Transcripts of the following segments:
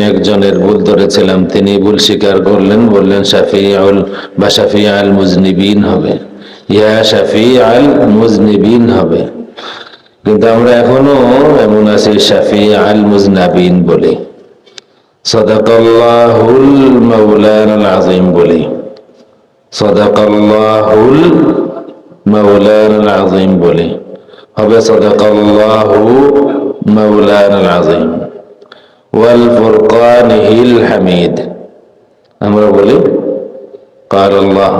একজনের ভুল ধরেছিলাম, তিনি ভুল স্বীকার করলেন, বললেন শাফি আল বা শাফি আল মুজনিবিন হবে। ইয়া শাফি আল মুজনিবিন হবে। কিন্তু আমরা এখনও এমন আছি শাফি আল মুজনাবিন বলি, সদাকাল্লাহুল মাওলানাল আযীম বলি, সদাকাল্লাহুল মাওলানাল আযীম বলি, হবে সদাকাল্লাহু মাওলানাল আযীম। ওয়াল ফুরকানিহিল হামিদ আমরা বলি قال الله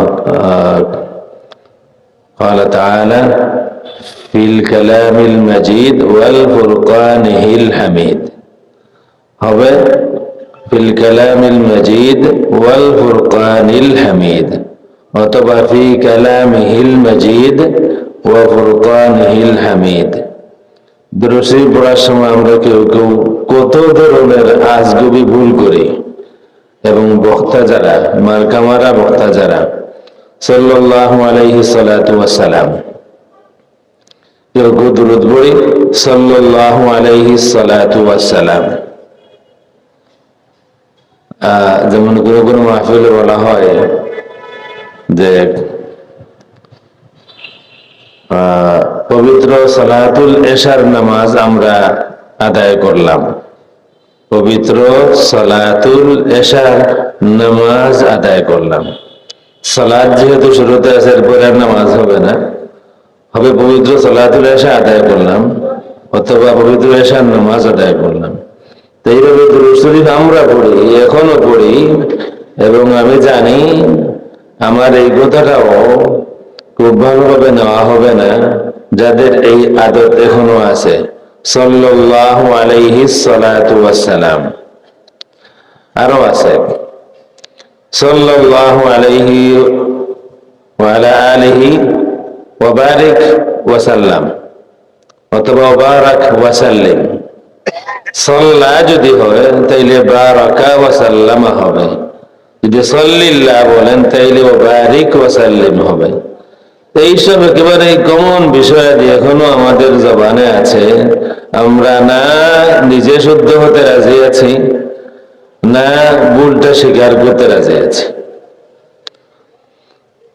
قال تعالى في الكلام المجيد والفرقانه الحميد হবে في الكلام المجيد والفرقان الحميد অথবা في كلامه المجيد وفرقانه الحميد দরসি পড়ার সময় আমরা কেউ কেউ কত ধরনের আজগুবি ভুল করি। এবং বক্তা যারা মার্কামারা বক্তা যারা আহ, যেমন কোনো কোনো মাহফিলে বলা হয় যে পবিত্র সালাতুল এশার নামাজ আমরা আদায় করলাম। পবিত্র সালাতুল এশার নামাজ আদায় করলাম। সালাদ যেহেতু শুরুতে আছে আর নামাজ হবে না। হবে পবিত্র সালাতুল এশা আদায় করলাম, অথবা পবিত্র এশার নামাজ আদায় করলাম। তো এইভাবে দুরূদ শরীফ আমরা পড়ি, এখনও পড়ি, এবং আমি জানি আমার এই কথাটাও ভালোভাবে নেওয়া হবে না, যাদের এই আদত এখনও আছে। সাল্লাল্লাহু আলাইহি ওয়াসসালাম। আরও আছে। সাল্লাল্লাহু আলাইহি আলিহি ওয়া বারিক ওয়া সাল্লাম অথবা বারাক ওয়া সাল্লিম সাল্লা যদি হয়, তাইলে বারাকা ওয়া সাল্লামা হবে। যদি সাল্লিল্লাহ বলেন, তাইলে ও বারিক ওয়া সাল্লিম হবে। এইসব একেবারে কমন বিষয়াদি এখনও আমাদের জবানে আছে। আমরা না নিজে শুদ্ধ হতে রাজি আছি, না ভুলটা স্বীকার করতে রাজি আছি।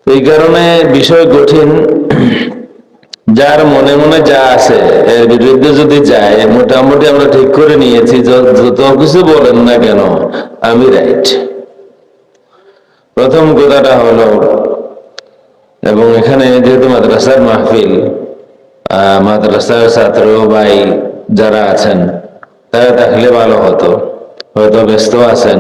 এই কারণে বিষয় কঠিন। যার মনে মনে যা আছে, এর বিরুদ্ধে যদি যায়, মোটামুটি আমরা ঠিক করে নিয়েছি যত কিছু বলেন না কেন, আমি রাইট প্রথম কথাটা হলো এবং এখানে যেহেতু মাদ্রাসার মাহফিল মাদ্রাসার ছাত্র ভাই যারা আছেন, তারা থাকলে ভালো হতো, হয়তো ব্যস্ত আছেন।